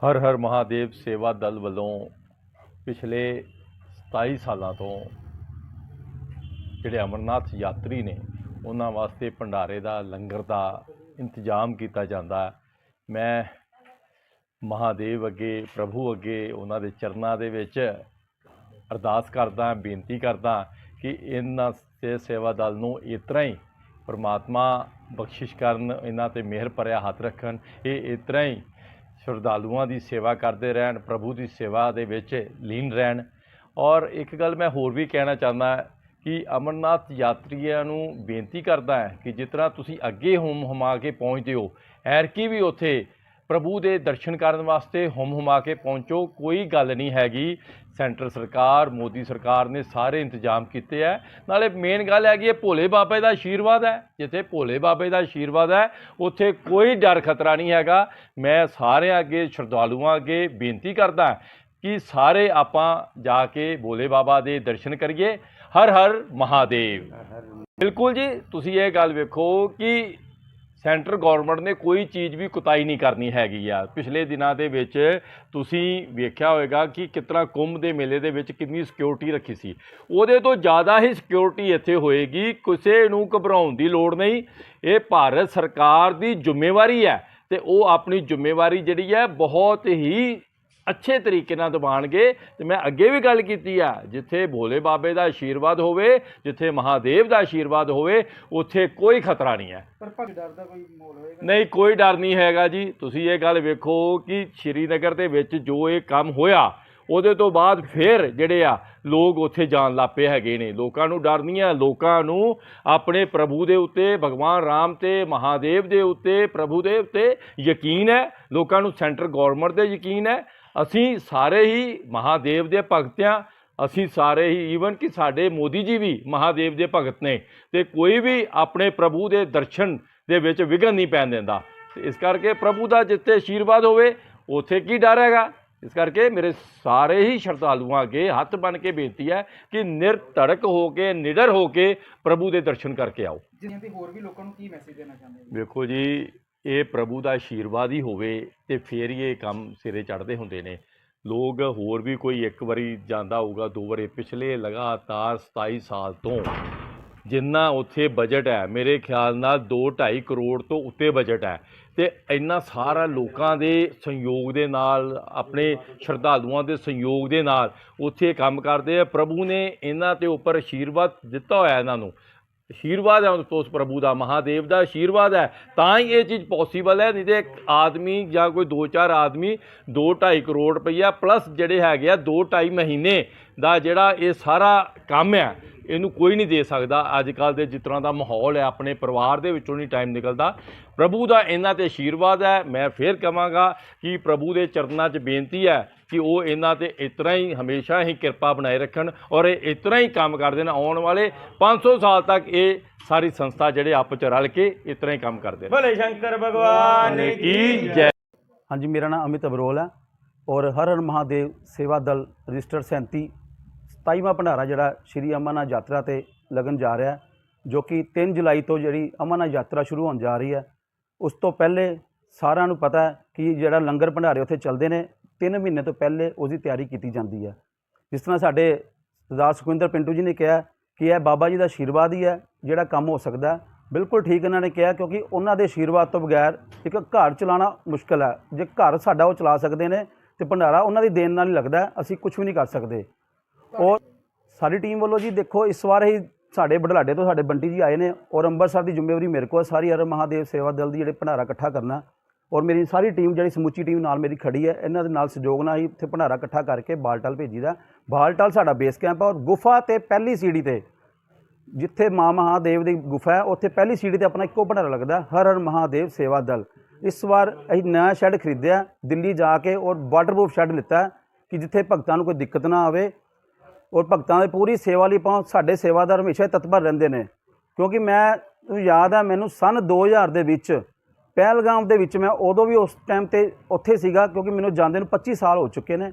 ਹਰ ਹਰ ਮਹਾਦੇਵ ਸੇਵਾ ਦਲ ਵੱਲੋਂ ਪਿਛਲੇ 27 ਸਾਲਾਂ ਤੋਂ ਜਿਹੜੇ ਅਮਰਨਾਥ ਯਾਤਰੀ ਨੇ, ਉਹਨਾਂ ਵਾਸਤੇ ਭੰਡਾਰੇ ਦਾ, ਲੰਗਰ ਦਾ ਇੰਤਜ਼ਾਮ ਕੀਤਾ ਜਾਂਦਾ ਮੈਂ ਮਹਾਦੇਵ ਅੱਗੇ, ਪ੍ਰਭੂ ਅੱਗੇ, ਉਹਨਾਂ ਦੇ ਚਰਨਾਂ ਦੇ ਵਿੱਚ ਅਰਦਾਸ ਕਰਦਾ ਬੇਨਤੀ ਕਰਦਾ ਕਿ ਇਹਨਾਂ ਤੇ ਸੇਵਾ ਦਲ ਨੂੰ ਇਸ ਤਰ੍ਹਾਂ ਹੀ ਪਰਮਾਤਮਾ ਬਖਸ਼ਿਸ਼ ਕਰਨ, ਇਹਨਾਂ ਤੇ ਮਿਹਰ ਭਰਿਆ ਹੱਥ ਰੱਖਣ। ਇਹ ਇਸ ਤਰ੍ਹਾਂ ਹੀ ਸ਼ਰਧਾਲੂਆਂ ਦੀ ਸੇਵਾ ਕਰਦੇ ਰਹਿਣ, ਪ੍ਰਭੂ ਦੀ ਸੇਵਾ ਦੇ ਵਿੱਚ ਲੀਨ ਰਹਿਣ। ਔਰ ਇੱਕ ਗੱਲ ਮੈਂ ਹੋਰ ਵੀ ਕਹਿਣਾ ਚਾਹੁੰਦਾ ਕਿ ਅਮਰਨਾਥ ਯਾਤਰੀਆਂ ਨੂੰ ਬੇਨਤੀ ਕਰਦਾ ਹੈ ਕਿ ਜਿਸ ਤਰ੍ਹਾਂ ਤੁਸੀਂ ਅੱਗੇ ਹੁਮ ਹੁਮਾ ਕੇ ਪਹੁੰਚਦੇ ਹੋ ਐਰਕੀ ਵੀ ਉੱਥੇ ਪ੍ਰਭੂ ਦੇ ਦਰਸ਼ਨ ਕਰਨ ਵਾਸਤੇ ਹੁਮ ਹੁਮਾ ਕੇ ਪਹੁੰਚੋ, ਕੋਈ ਗੱਲ ਨਹੀਂ ਹੈਗੀ। ਸੈਂਟਰ ਸਰਕਾਰ, ਮੋਦੀ ਸਰਕਾਰ ਨੇ ਸਾਰੇ ਇੰਤਜ਼ਾਮ ਕੀਤੇ ਹੈ ਨਾਲੇ ਮੇਨ ਗੱਲ ਹੈਗੀ ਹੈ ਭੋਲੇ ਬਾਬੇ ਦਾ ਆਸ਼ੀਰਵਾਦ ਹੈ ਜਿੱਥੇ ਭੋਲੇ ਬਾਬੇ ਦਾ ਆਸ਼ੀਰਵਾਦ ਹੈ ਉੱਥੇ ਕੋਈ ਡਰ ਖਤਰਾ ਨਹੀਂ ਹੈਗਾ। ਮੈਂ ਸਾਰਿਆਂ ਅੱਗੇ, ਸ਼ਰਧਾਲੂਆਂ ਅੱਗੇ ਬੇਨਤੀ ਕਰਦਾ ਕਿ ਸਾਰੇ ਆਪਾਂ ਜਾ ਕੇ ਭੋਲੇ ਬਾਬਾ ਦੇ ਦਰਸ਼ਨ ਕਰੀਏ। ਹਰ ਹਰ ਮਹਾਦੇਵ। ਬਿਲਕੁਲ ਜੀ, ਤੁਸੀਂ ਇਹ ਗੱਲ ਵੇਖੋ ਕਿ ਸੈਂਟਰ ਗਵਰਨਮੈਂਟ ਨੇ ਕੋਈ ਚੀਜ਼ ਵੀ ਕੁਤਾਈ ਨਹੀਂ ਕਰਨੀ ਹੈਗੀ ਆ। ਪਿਛਲੇ ਦਿਨਾਂ ਦੇ ਵਿੱਚ ਤੁਸੀਂ ਵੇਖਿਆ ਹੋਵੇਗਾ ਕਿ ਕਿਤਨਾ ਕੁੰਭ ਦੇ ਮੇਲੇ ਦੇ ਵਿੱਚ ਕਿੰਨੀ ਸਿਕਿਉਰਿਟੀ ਰੱਖੀ ਸੀ। ਉਹਦੇ ਤੋਂ ਜ਼ਿਆਦਾ ਹੀ ਸਿਕਿਉਰਿਟੀ ਇੱਥੇ ਹੋਏਗੀ, ਕਿਸੇ ਨੂੰ ਘਬਰਾਉਣ ਦੀ ਲੋੜ ਨਹੀਂ। ਇਹ ਭਾਰਤ ਸਰਕਾਰ ਦੀ ਜ਼ਿੰਮੇਵਾਰੀ ਹੈ ਤੇ ਉਹ ਆਪਣੀ ਜ਼ਿੰਮੇਵਾਰੀ ਜਿਹੜੀ ਹੈ ਬਹੁਤ ਹੀ ਅੱਛੇ ਤਰੀਕੇ ਨਾਲ ਨਿਭਾਉਣਗੇ ਤੇ ਮੈਂ ਅੱਗੇ ਵੀ ਗੱਲ ਕੀਤੀ ਆ ਜਿੱਥੇ ਭੋਲੇ ਬਾਬੇ ਦਾ ਆਸ਼ੀਰਵਾਦ ਹੋਵੇ ਜਿੱਥੇ ਮਹਾਦੇਵ ਦਾ ਆਸ਼ੀਰਵਾਦ ਹੋਵੇ ਉੱਥੇ ਕੋਈ ਖਤਰਾ ਨਹੀਂ ਹੈ। ਪਰ ਭਗ ਡਰ ਦਾ ਕੋਈ ਮਾਹੌਲ ਹੋਏਗਾ? ਨਹੀਂ ਕੋਈ ਡਰ ਨਹੀਂ ਹੈਗਾ ਜੀ। ਤੁਸੀਂ ਇਹ ਗੱਲ ਵੇਖੋ ਕਿ ਸ਼੍ਰੀਨਗਰ ਦੇ ਵਿੱਚ ਜੋ ਇਹ ਕੰਮ ਹੋਇਆ ਉਹਦੇ ਤੋਂ ਬਾਅਦ ਫਿਰ ਜਿਹੜੇ ਆ ਲੋਕ ਉੱਥੇ ਜਾਣ ਲੱਪੇ ਹੈਗੇ ਨੇ। ਲੋਕਾਂ ਨੂੰ ਡਰ ਨਹੀਂ ਹੈ। ਲੋਕਾਂ ਨੂੰ ਆਪਣੇ ਪ੍ਰਭੂ ਦੇ ਉੱਤੇ ਭਗਵਾਨ ਰਾਮ ਤੇ ਮਹਾਦੇਵ ਦੇ ਉੱਤੇ ਪ੍ਰਭੂ ਦੇ ਉੱਤੇ ਯਕੀਨ ਹੈ। ਲੋਕਾਂ ਨੂੰ ਸੈਂਟਰ ਗਵਰਨਮੈਂਟ ਤੇ ਯਕੀਨ ਹੈ। ਅਸੀਂ ਸਾਰੇ ਹੀ ਮਹਾਦੇਵ ਦੇ ਭਗਤ ਹਾਂ। ਅਸੀਂ ਸਾਰੇ ਹੀ ਈਵਨ ਕਿ ਸਾਡੇ ਮੋਦੀ ਜੀ ਵੀ ਮਹਾਦੇਵ ਦੇ ਭਗਤ ਨੇ ਤੇ ਕੋਈ ਵੀ ਆਪਣੇ ਪ੍ਰਭੂ ਦੇ ਦਰਸ਼ਨ ਦੇ ਵਿੱਚ ਵਿਘਨ ਨਹੀਂ ਪੈਣ ਦਿੰਦਾ। ਇਸ ਕਰਕੇ ਪ੍ਰਭੂ ਦਾ ਜਿੱਥੇ ਆਸ਼ੀਰਵਾਦ ਹੋਵੇ ਉੱਥੇ ਕੀ ਡਰ ਹੈਗਾ? ਇਸ ਕਰਕੇ ਮੇਰੇ ਸਾਰੇ ਹੀ ਸ਼ਰਧਾਲੂਆਂ ਅੱਗੇ ਹੱਥ ਬਨ ਕੇ ਬੇਨਤੀ ਹੈ ਕਿ ਨਿਰਧੜਕ ਹੋ ਕੇ ਨਿਡਰ ਹੋ ਕੇ ਪ੍ਰਭੂ ਦੇ ਦਰਸ਼ਨ ਕਰਕੇ ਆਓ। ਜਿਵੇਂ ਦੀ ਹੋਰ ਵੀ ਲੋਕਾਂ ਨੂੰ ਕੀ ਮੈਸੇਜ ਦੇਣਾ ਚਾਹੁੰਦੇ ਹੋ? ਵੇਖੋ ਜੀ ਇਹ ਪ੍ਰਭੂ ਦਾ ਆਸ਼ੀਰਵਾਦ ਹੀ ਹੋਵੇ ਤੇ ਫੇਰ ਹੀ ਇਹ ਕੰਮ ਸਿਰੇ ਚੜ੍ਹਦੇ ਹੁੰਦੇ ਨੇ। ਲੋਕ ਹੋਰ ਵੀ ਕੋਈ ਇੱਕ ਵਾਰੀ ਜਾਂਦਾ ਹੋਊਗਾ, ਦੋ ਵਾਰੀ, ਪਿਛਲੇ ਲਗਾਤਾਰ 27 ਸਾਲ ਤੋਂ ਜਿੰਨਾ ਉੱਥੇ ਬਜਟ ਹੈ, ਮੇਰੇ ਖਿਆਲ ਨਾਲ 2.5 ਕਰੋੜ ਤੋਂ ਉੱਤੇ ਬਜਟ ਹੈ ਤੇ ਇੰਨਾ ਸਾਰਾ ਲੋਕਾਂ ਦੇ ਸੰਯੋਗ ਦੇ ਨਾਲ, ਆਪਣੇ ਸ਼ਰਧਾਲੂਆਂ ਦੇ ਸੰਯੋਗ ਦੇ ਨਾਲ ਉੱਥੇ ਕੰਮ ਕਰਦੇ ਆ। ਪ੍ਰਭੂ ਨੇ ਇਹਨਾਂ ਤੇ ਉੱਪਰ ਆਸ਼ੀਰਵਾਦ ਦਿੱਤਾ ਹੋਇਆ ਇਹਨਾਂ ਨੂੰ। ਆਸ਼ੀਰਵਾਦ ਹੈ ਉਸ ਪ੍ਰਭੂ ਦਾ, ਮਹਾਦੇਵ ਦਾ ਆਸ਼ੀਰਵਾਦ ਹੈ। ਤਾਂ ਹੀ ਇਹ ਚੀਜ਼ ਪੋਸੀਬਲ ਹੈ, ਨਹੀਂ ਤੇ ਆਦਮੀ ਜਾਂ ਕੋਈ 2-4 ਆਦਮੀ 2-2.5 ਕਰੋੜ ਰੁਪਈਆ ਪਲੱਸ ਜਿਹੜੇ ਹੈਗੇ ਆ 2-2.5 ਮਹੀਨੇ ਦਾ ਜਿਹੜਾ ਇਹ ਸਾਰਾ ਕੰਮ ਹੈ ਇਹਨੂੰ ਕੋਈ ਨਹੀਂ ਦੇ ਸਕਦਾ। ਅੱਜ ਕੱਲ ਦੇ ਜਿਸ ਤਰ੍ਹਾਂ ਦਾ ਮਾਹੌਲ ਹੈ ਆਪਣੇ ਪਰਿਵਾਰ ਦੇ ਵਿੱਚੋਂ ਨਹੀਂ ਟਾਈਮ ਨਿਕਲਦਾ। ਪ੍ਰਭੂ ਦਾ ਇਹਨਾਂ ਤੇ ਆਸ਼ੀਰਵਾਦ ਹੈ। ਮੈਂ ਫੇਰ ਕਹਾਂਗਾ ਕਿ ਪ੍ਰਭੂ ਦੇ ਚਰਨਾਂ 'ਚ ਬੇਨਤੀ ਹੈ ਕਿ ਉਹ ਇਹਨਾਂ ਤੇ ਇਸ ਤਰ੍ਹਾਂ ਹੀ ਹਮੇਸ਼ਾ ਹੀ ਕਿਰਪਾ ਬਣਾਏ ਰੱਖਣ ਔਰ ਇਹ ਇਸ ਤਰ੍ਹਾਂ ਹੀ ਕੰਮ ਕਰਦੇ ਨੇ ਆਉਣ ਵਾਲੇ 500 ਸਾਲ ਤੱਕ ਇਹ ਸਾਰੀ ਸੰਸਥਾ ਜਿਹੜੇ ਆਪਸ 'ਚ ਰਲ ਕੇ ਇਸ ਤਰ੍ਹਾਂ ਹੀ ਕੰਮ ਕਰਦੇ ਨੇ ਭਲੇ ਸ਼ੰਕਰ ਭਗਵਾਨ ਕੀ ਜੈ। ਹਾਂਜੀ ਮੇਰਾ ਨਾਮ ਅਮਿਤ ਅਬਰੋਲ ਹੈ ਔਰ ਹਰ ਹਰ ਮਹਾਦੇਵ ਸੇਵਾ ਦਲ ਰਜਿਸਟਰ 37 27ਵਾਂ ਭੰਡਾਰਾ ਜਿਹੜਾ ਸ਼੍ਰੀ ਅਮਰਨਾਥ ਯਾਤਰਾ ਤੇ ਲੱਗਣ ਜਾ ਰਿਹਾ ਜੋ ਕਿ 3 ਜੁਲਾਈ ਤੋਂ ਜਿਹੜੀ ਅਮਰਨਾਥ ਯਾਤਰਾ ਸ਼ੁਰੂ ਹੋਣ ਜਾ ਰਹੀ ਹੈ। ਉਸ ਤੋਂ ਪਹਿਲੇ ਸਾਰਿਆਂ ਨੂੰ ਪਤਾ ਹੈ ਕਿ ਜਿਹੜਾ ਲੰਗਰ ਭੰਡਾਰੇ ਉੱਥੇ ਚੱਲਦੇ ਨੇ 3 ਮਹੀਨੇ ਤੋਂ ਪਹਿਲੇ ਉਸ ਦੀ ਤਿਆਰੀ ਕੀਤੀ ਜਾਂਦੀ ਹੈ। ਜਿਸ ਤਰ੍ਹਾਂ ਸਾਡੇ ਸਰਦਾਰ ਸੁਖਵਿੰਦਰ ਪਿੰਟੂ ਜੀ ਨੇ ਕਿਹਾ ਕਿ ਇਹ ਬਾਬਾ ਜੀ ਦਾ ਆਸ਼ੀਰਵਾਦ ਹੀ ਹੈ, ਜਿਹੜਾ ਕੰਮ ਹੋ ਸਕਦਾ ਬਿਲਕੁਲ ਠੀਕ ਇਹਨਾਂ ਨੇ ਕਿਹਾ, ਕਿਉਂਕਿ ਉਹਨਾਂ ਦੇ ਆਸ਼ੀਰਵਾਦ ਤੋਂ ਬਗੈਰ ਇੱਕ ਘਰ ਚਲਾਉਣਾ ਮੁਸ਼ਕਲ ਹੈ। ਜੇ ਘਰ ਸਾਡਾ ਉਹ ਚਲਾ ਸਕਦੇ ਨੇ ਤੇ ਭੰਡਾਰਾ ਉਹਨਾਂ ਦੀ ਦੇਣ ਨਾਲ ਹੀ ਲੱਗਦਾ ਅਸੀਂ ਕੁਝ ਵੀ ਨਹੀਂ ਕਰ ਸਕਦੇ। ਔਰ ਸਾਡੀ ਟੀਮ ਵੱਲੋਂ ਜੀ ਦੇਖੋ, ਇਸ ਵਾਰ ਹੀ ਸਾਡੇ ਬੜਲਾਡੇ ਤੋਂ ਸਾਡੇ ਬੰਟੀ ਜੀ ਆਏ ਨੇ ਔਰ ਅੰਮ੍ਰਿਤਸਰ ਦੀ ਜ਼ਿੰਮੇਵਾਰੀ ਮੇਰੇ ਕੋਲ ਸਾਰੀ ਹਰ ਮਹਾਦੇਵ ਸੇਵਾ ਦਲ ਦੀ ਜਿਹੜੇ ਭੰਡਾਰਾ ਇਕੱਠਾ ਕਰਨਾ ਔਰ ਮੇਰੀ ਸਾਰੀ ਟੀਮ ਜਿਹੜੀ ਸਮੁੱਚੀ ਟੀਮ ਨਾਲ ਮੇਰੀ ਖੜੀ ਹੈ, ਇਹਨਾਂ ਦੇ ਨਾਲ ਸਹਿਯੋਗ ਨਾਲ ਹੀ ਇੱਥੇ ਭੰਡਾਰਾ ਇਕੱਠਾ ਕਰਕੇ ਬਾਲਟਲ ਭੇਜੀਦਾ ਬਾਲਟਲ ਸਾਡਾ ਬੇਸ ਕੈਂਪ ਹੈ ਔਰ ਗੁਫਾ ਤੇ ਪਹਿਲੀ ਸੀੜੀ ਤੇ, ਜਿੱਥੇ ਮਾਂ ਮਹਾਦੇਵ ਦੀ ਗੁਫਾ ਹੈ, ਉੱਥੇ ਪਹਿਲੀ ਸੀੜੀ ਤੇ ਆਪਣਾ ਇੱਕੋ ਭੰਡਾਰਾ ਲੱਗਦਾ, ਹਰ ਹਰ ਮਹਾਦੇਵ ਸੇਵਾ ਦਲ। ਇਸ ਵਾਰ ਅਸੀਂ ਨਵਾਂ ਸ਼ੈੱਡ ਖਰੀਦਿਆ, ਦਿੱਲੀ ਜਾ ਕੇ ਔਰ ਵਾਟਰਪ੍ਰੂਫ ਸ਼ੈੱਡ ਲਿੱਤਾ ਕਿ ਜਿੱਥੇ ਭਗਤਾਂ ਨੂੰ ਕੋਈ ਦਿੱਕਤ ਨਾ ਆਵੇ। ਔਰ ਭਗਤਾਂ ਦੀ ਪੂਰੀ ਸੇਵਾ ਲਈ ਆਪਾਂ ਸਾਡੇ ਸੇਵਾਦਾਰ ਹਮੇਸ਼ਾ ਹੀ ਤਤਪਰ ਰਹਿੰਦੇ ਨੇ। ਕਿਉਂਕਿ ਮੈਂ ਨੂੰ ਯਾਦ ਆ ਮੈਨੂੰ ਸਨ 2000 ਦੇ ਵਿੱਚ, ਪਹਿਲਗਾਮ ਦੇ ਵਿੱਚ ਮੈਂ ਉਦੋਂ ਵੀ ਉਸ ਟਾਈਮ ਤੇ ਉੱਥੇ ਸੀਗਾ, ਕਿਉਂਕਿ ਮੈਨੂੰ ਜਾਂਦੇ ਨੂੰ 25 ਸਾਲ ਹੋ ਚੁੱਕੇ ਨੇ।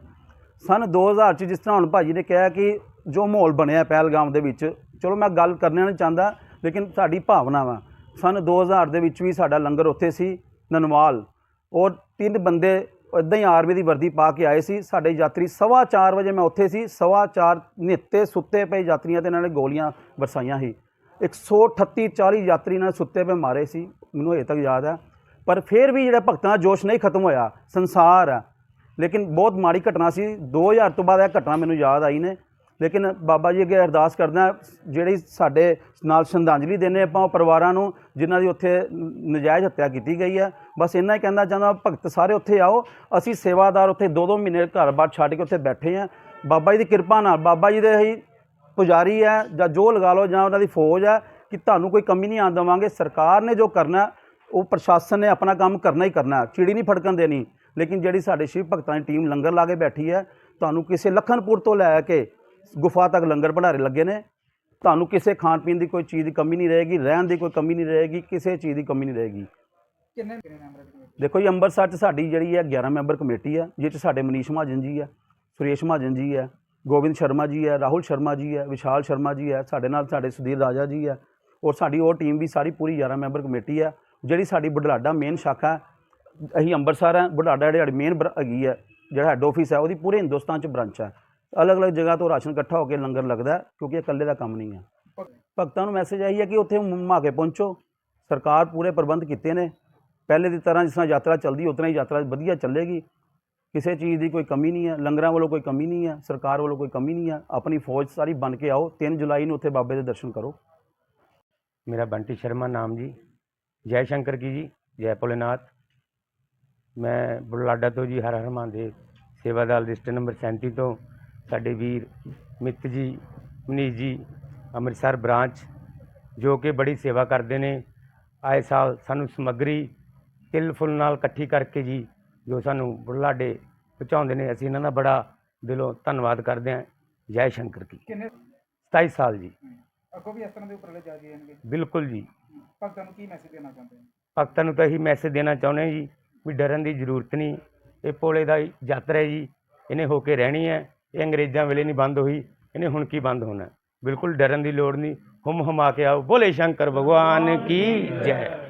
ਸਨ 2000 ਚ ਜਿਸ ਤਰ੍ਹਾਂ ਹੁਣ ਭਾਜੀ ਨੇ ਕਿਹਾ ਕਿ ਜੋ ਮਾਹੌਲ ਬਣਿਆ ਪਹਿਲਗਾਮ ਦੇ ਵਿੱਚ, ਚਲੋ ਮੈਂ ਗੱਲ ਕਰਨਾ ਨਹੀਂ ਚਾਹੁੰਦਾ, ਲੇਕਿਨ ਸਾਡੀ ਭਾਵਨਾ ਵਾ। ਸਨ 2000 ਦੇ ਵਿੱਚ ਵੀ ਸਾਡਾ ਲੰਗਰ ਉੱਥੇ ਸੀ, ਨਨਵਾਲ। ਔਰ ਤਿੰਨ ਬੰਦੇ ਇਦਾਂ ਹੀ ਆਰਮੀ ਦੀ ਵਰਦੀ ਪਾ ਕੇ ਆਏ ਸੀ। ਸਾਡੇ ਯਾਤਰੀ ਸਵਾ ਚਾਰ ਵਜੇ ਮੈਂ ਉੱਥੇ ਸੀ। ਸਵਾ ਚਾਰ ਨਿੱਤੇ ਸੁੱਤੇ ਪਏ ਯਾਤਰੀਆਂ ਤੇ ਇਹਨਾਂ ਨੇ ਗੋਲੀਆਂ ਵਰਸਾਈਆਂ ਸੀ। 138 40 ਯਾਤਰੀ ਇਹਨਾਂ ਨੇ ਸੁੱਤੇ ਪਏ ਮਾਰੇ ਸੀ। ਮੈਨੂੰ ਹਜੇ ਤੱਕ ਯਾਦ ਹੈ। ਪਰ ਫਿਰ ਵੀ ਜਿਹੜਾ ਭਗਤਾਂ ਦਾ ਜੋਸ਼ ਨਹੀਂ ਖਤਮ ਹੋਇਆ। ਸੰਸਾਰ ਹੈ। ਲੇਕਿਨ ਬਹੁਤ ਮਾੜੀ ਘਟਨਾ ਸੀ। 2000 ਤੋਂ ਬਾਅਦ ਇਹ ਘਟਨਾ ਮੈਨੂੰ ਯਾਦ ਆਈ ਨੇ। ਲੇਕਿਨ ਬਾਬਾ ਜੀ ਅੱਗੇ ਅਰਦਾਸ ਕਰਦਾ ਜਿਹੜੀ ਸਾਡੇ ਨਾਲ ਸ਼ਰਧਾਂਜਲੀ ਦਿੰਦੇ ਆਪਾਂ ਉਹ ਪਰਿਵਾਰਾਂ ਨੂੰ, ਜਿਨ੍ਹਾਂ ਦੀ ਉੱਥੇ ਨ- ਨਜਾਇਜ਼ ਹੱਤਿਆ ਕੀਤੀ ਗਈ ਹੈ। ਬਸ ਇੰਨਾ ਹੀ ਕਹਿੰਦਾ ਚਾਹੁੰਦਾ, ਭਗਤ ਸਾਰੇ ਉੱਥੇ ਆਓ। ਅਸੀਂ ਸੇਵਾਦਾਰ ਉੱਥੇ ਦੋ ਦੋ ਮਹੀਨੇ ਘਰ-ਬਾਰ ਛੱਡ ਕੇ ਉੱਥੇ ਬੈਠੇ ਆ ਬਾਬਾ ਜੀ ਦੀ ਕਿਰਪਾ ਨਾਲ, ਬਾਬਾ ਜੀ ਦੇ ਹੀ ਪੁਜਾਰੀ ਹੈ, ਜਾਂ ਜੋ ਲਗਾ ਲਓ, ਜਾਂ ਉਹਨਾਂ ਦੀ ਫੌਜ ਹੈ, ਕਿ ਤੁਹਾਨੂੰ ਕੋਈ ਕਮੀ ਨਹੀਂ ਆਉਣ ਦੇਵਾਂਗੇ। ਸਰਕਾਰ ਨੇ ਜੋ ਕਰਨਾ, ਉਹ ਪ੍ਰਸ਼ਾਸਨ ਨੇ ਆਪਣਾ ਕੰਮ ਕਰਨਾ ਹੀ ਕਰਨਾ ਚਿੜੀ ਨਹੀਂ ਫੜਕਣ ਦੇਣੀ। ਲੇਕਿਨ ਜਿਹੜੀ ਸਾਡੇ ਸ਼ਿਵ ਭਗਤਾਂ ਦੀ ਟੀਮ ਲੰਗਰ ਲਾ ਕੇ ਬੈਠੀ ਹੈ, ਤੁਹਾਨੂੰ ਕਿਸੇ ਲਖਨਪੁਰ ਤੋਂ ਲੈ ਕੇ ਗੁਫਾ ਤੱਕ ਲੰਗਰ ਭੰਡਾਰੇ ਲੱਗੇ ਨੇ। ਤੁਹਾਨੂੰ ਕਿਸੇ ਖਾਣ ਪੀਣ ਦੀ ਕੋਈ ਚੀਜ਼ ਦੀ ਕਮੀ ਨਹੀਂ ਰਹੇਗੀ ਰਹਿਣ ਦੀ ਕੋਈ ਕਮੀ ਨਹੀਂ ਰਹੇਗੀ ਕਿਸੇ ਚੀਜ਼ ਦੀ ਕਮੀ ਨਹੀਂ ਰਹੇਗੀ। ਕਿੰਨੇ ਮੈਂਬਰ ਦੇਖੋ ਜੀ ਅੰਮ੍ਰਿਤਸਰ 'ਚ ਸਾਡੀ ਜਿਹੜੀ ਹੈ 11 ਮੈਂਬਰ ਕਮੇਟੀ ਹੈ ਜਿਸ 'ਚ ਸਾਡੇ ਮਨੀਸ਼ ਮਹਾਜਨ ਜੀ ਹੈ ਸੁਰੇਸ਼ ਮਹਾਜਨ ਜੀ ਹੈ ਗੋਬਿੰਦ ਸ਼ਰਮਾ ਜੀ ਹੈ ਰਾਹੁਲ ਸ਼ਰਮਾ ਜੀ ਹੈ ਵਿਸ਼ਾਲ ਸ਼ਰਮਾ ਜੀ ਹੈ ਸਾਡੇ ਨਾਲ ਸਾਡੇ ਸੁਧੀਰ ਰਾਜਾ ਜੀ ਹੈ ਔਰ ਸਾਡੀ ਉਹ ਟੀਮ ਵੀ ਸਾਰੀ ਪੂਰੀ 11 ਮੈਂਬਰ ਕਮੇਟੀ ਹੈ ਜਿਹੜੀ ਸਾਡੀ ਬੁਢਲਾਡਾ ਮੇਨ ਸ਼ਾਖਾ ਅਸੀਂ ਅੰਮ੍ਰਿਤਸਰ ਹੈ ਬੁਢਲਾਡਾ ਜਿਹੜੀ ਮੇਨ ਹੈਗੀ ਹੈ ਜਿਹੜਾ ਹੈੱਡ ਆਫਿਸ ਹੈ ਉਹਦੀ ਪੂਰੇ ਹਿੰਦੁਸਤਾਨ 'ਚ ਬ੍ਰਾਂਚ ਹੈ ਅਲੱਗ-ਅਲੱਗ ਜਗ੍ਹਾ ਤੋਂ ਰਾਸ਼ਨ ਇਕੱਠਾ ਹੋ ਕੇ ਲੰਗਰ ਲੱਗਦਾ ਕਿਉਂਕਿ ਇਹ ਇਕੱਲੇ ਦਾ ਕੰਮ ਨਹੀਂ ਹੈ। ਭਗਤਾਂ ਨੂੰ ਮੈਸੇਜ ਆਈ ਹੈ ਕਿ ਉੱਥੇ ਮਾ ਕੇ ਪਹੁੰਚੋ। ਸਰਕਾਰ ਪੂਰੇ ਪ੍ਰਬੰਧ ਕੀਤੇ ਨੇ। ਪਹਿਲੇ ਦੀ ਤਰ੍ਹਾਂ ਜਿਸ ਤਰ੍ਹਾਂ ਯਾਤਰਾ ਚੱਲਦੀ ਉਤਨਾ ਹੀ ਯਾਤਰਾ ਵਧੀਆ ਚੱਲੇਗੀ। ਕਿਸੇ ਚੀਜ਼ ਦੀ ਕੋਈ ਕਮੀ ਨਹੀਂ ਹੈ, ਲੰਗਰਾਂ ਵੱਲੋਂ ਕੋਈ ਕਮੀ ਨਹੀਂ ਹੈ, ਸਰਕਾਰ ਵੱਲੋਂ ਕੋਈ ਕਮੀ ਨਹੀਂ ਹੈ। ਆਪਣੀ ਫੌਜ ਸਾਰੀ ਬਣ ਕੇ ਆਓ। 3 ਜੁਲਾਈ ਨੂੰ ਉੱਥੇ ਬਾਬੇ ਦੇ ਦਰਸ਼ਨ ਕਰੋ। ਮੇਰਾ ਬੰਟੀ ਸ਼ਰਮਾ ਨਾਮ ਜੀ। ਜੈ ਸ਼ੰਕਰ ਕੀ ਜੀ? ਜੈ ਭੋਲੇਨਾਥ। ਮੈਂ ਬੁਲਾਡਾ ਤੋਂ ਜੀ ਹਰ ਹਰ ਮਹਾਂਦੇਵ ਸੇਵਾ ਦਲ ਲਿਸਟ ਨੰਬਰ 37 ਤੋਂ ਸਾਡੇ ਵੀਰ ਮਿੱਤ ਜੀ ਮਨੀਸ਼ ਜੀ ਅੰਮ੍ਰਿਤਸਰ ਬ੍ਰਾਂਚ ਜੋ ਕਿ ਬੜੀ ਸੇਵਾ ਕਰਦੇ ਨੇ। ਆਏ ਸਾਲ ਸਾਨੂੰ ਸਮੱਗਰੀ ਤਿਲ ਫੁੱਲ ਨਾਲ ਇਕੱਠੀ ਕਰਕੇ ਜੀ ਜੋ ਸਾਨੂੰ ਬੁਲਾਡੇ ਪਹੁੰਚਾਉਂਦੇ ਨੇ ਅਸੀਂ ਇਹਨਾਂ ਦਾ ਬੜਾ ਦਿਲੋਂ ਧੰਨਵਾਦ ਕਰਦੇ ਹਾਂ। ਜੈ ਸ਼ੰਕਰ ਕੀ। ਕਿੰਨੇ 27 ਸਾਲ ਜੀ। ਅੱਗੋਂ ਵੀ ਇਸ ਤਰ੍ਹਾਂ ਦੇ ਉਪਰਲੇ ਜਾਰੀ ਰਹਿਣਗੇ? ਬਿਲਕੁਲ ਜੀ। ਭਗਤਾਂ ਨੂੰ ਕੀ ਮੈਸੇਜ ਦੇਣਾ ਚਾਹੁੰਦੇ ਹੋ? ਭਗਤਾਂ ਨੂੰ ਤਾਂ ਇਹੀ ਮੈਸੇਜ ਦੇਣਾ ਚਾਹੁੰਦੇ ਹਾਂ ਜੀ ਵੀ ਡਰਨ ਦੀ ਜ਼ਰੂਰਤ ਨਹੀਂ। ਇਹ ਭੋਲੇ ਦਾ ਯਾਤਰਾ ਹੈ ਜੀ ਇਹਨੇ ਹੋ ਕੇ ਰਹਿਣੀ ਹੈ। ਇਹ ਅੰਗਰੇਜ਼ਾਂ ਵੇਲੇ ਨਹੀਂ ਬੰਦ ਹੋਈ, ਇਹਨੇ ਹੁਣ ਕੀ ਬੰਦ ਹੋਣਾ? ਬਿਲਕੁਲ ਡਰਨ ਦੀ ਲੋੜ ਨਹੀਂ, ਹੁਮ ਹੁਮਾ ਕੇ ਆਓ, ਬੋਲੇ ਸ਼ੰਕਰ ਭਗਵਾਨ ਕੀ ਜੈ।